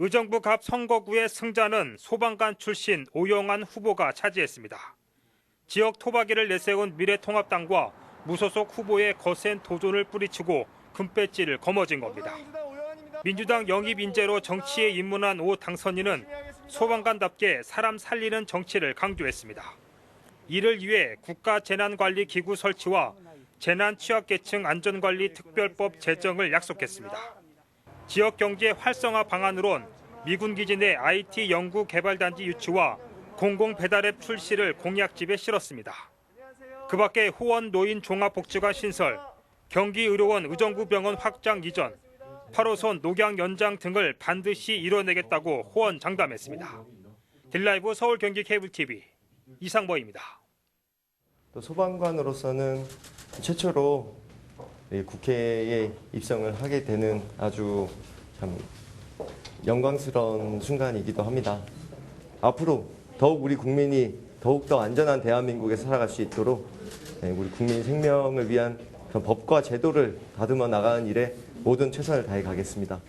의정부 갑 선거구의 승자는 소방관 출신 오영환 후보가 차지했습니다. 지역 토박이를 내세운 미래통합당과 무소속 후보의 거센 도전을 뿌리치고 금배지를 거머쥔 겁니다. 민주당 영입 인재로 정치에 입문한 오 당선인은 소방관답게 사람 살리는 정치를 강조했습니다. 이를 위해 국가재난관리기구 설치와 재난취약계층 안전관리 특별법 제정을 약속했습니다. 지역 경제 활성화 방안으론 미군 기지 내 IT 연구 개발 단지 유치와 공공 배달앱 출시를 공약집에 실었습니다. 그 밖에 호원 노인 종합복지관 신설, 경기의료원 의정부병원 확장 이전, 8호선 녹양 연장 등을 반드시 이뤄내겠다고 호언 장담했습니다. 딜라이브 서울 경기 케이블 TV 이상보입니다. 또 소방관으로서는 최초로 이 국회에 입성을 하게 되는 아주 참 영광스러운 순간이기도 합니다. 앞으로 더욱 우리 국민이 더욱더 안전한 대한민국에 살아갈 수 있도록 네, 우리 국민 생명을 위한 법과 제도를 다듬어 나가는 일에 모든 최선을 다해 가겠습니다.